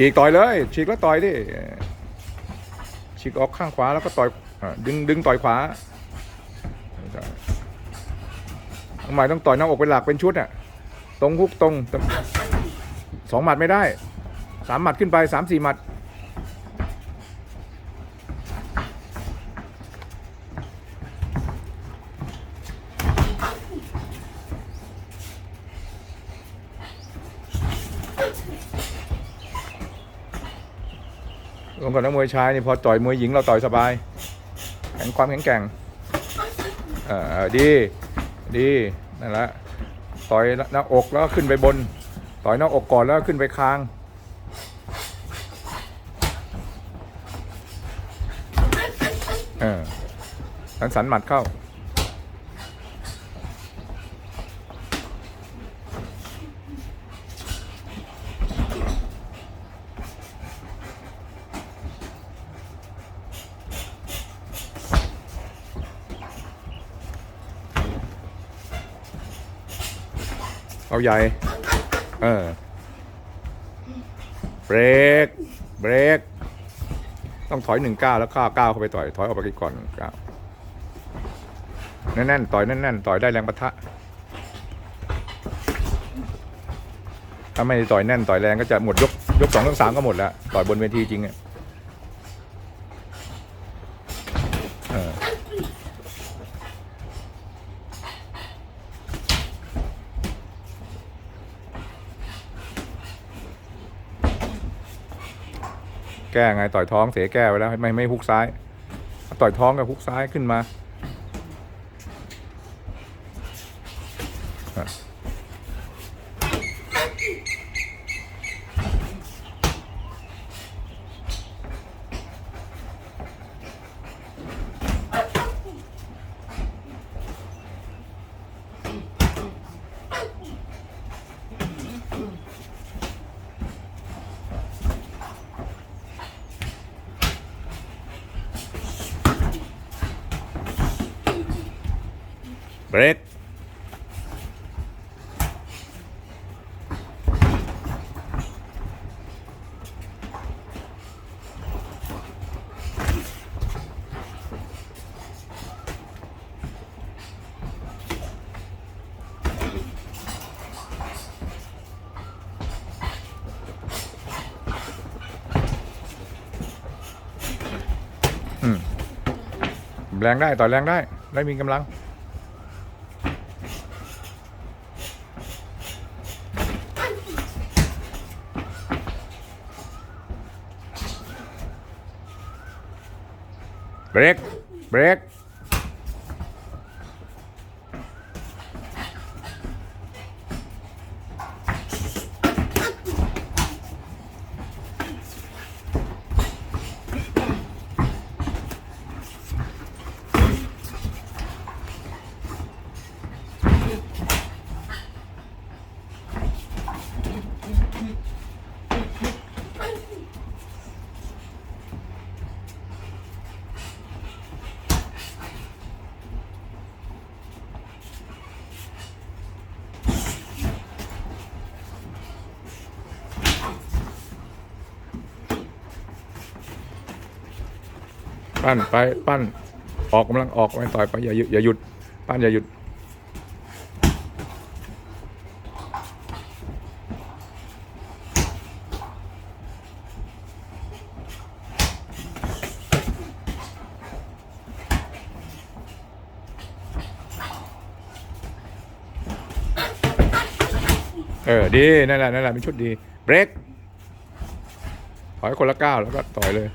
ฉีกต่อยเลย ฉีกแล้วต่อยดิฉีกออกข้างขวาแล้วก็ต่อยดึงดึงต่อยขวาทำไมต้องต่อยหน้าอกเป็นหลักเป็นชุดอะ ตรงฮุกตรงสองหมัดไม่ได้สามหมัดขึ้นไปสามสี่หมัด ลงกับนักมวยชายนี่พอต่อยมวยหญิงเราต่อยสบายแข็งความแข็งแกร่งเออดีดีนั่นแหละต่อยหน้าอกแล้วก็ขึ้นไปบน ต่อยหน้าอกก่อนแล้วขึ้นไปคางเออสันสันหมัดเข้า เอาใหญ่ เออ เบรก เบรก ต้องถอยหนึ่งก้าวแล้วก้าวก้าวเข้าไปต่อย ถอยออกไปก่อนหนึ่งก้าวแน่นๆต่อยแน่นๆต่อยได้แรงปะทะ ถ้าไม่ต่อยแน่นต่อยแรงก็จะหมดยกยกสองยกสามก็หมดแล้ว ต่อยบนเวทีจริงอะ แก้ไงต่อยท้องเสียแก้ไปแล้วไม่ไม่ฮุกซ้าย ต่อยท้องกับฮุกซ้ายขึ้นมา เบรกแรงได้ต่อยแรงได้ ได้มีกำลัง เบรกเบรก ปั้นไปปั้น ออกกำลังออกไปต่อยไปอย่าหยุดอย่าหยุด ปั้นอย่าหยุดเออดีนั่นแหละนั่นแหละเป็นชุดดีเบรกถอยคนละก้าวแล้วก็ต่อยเลย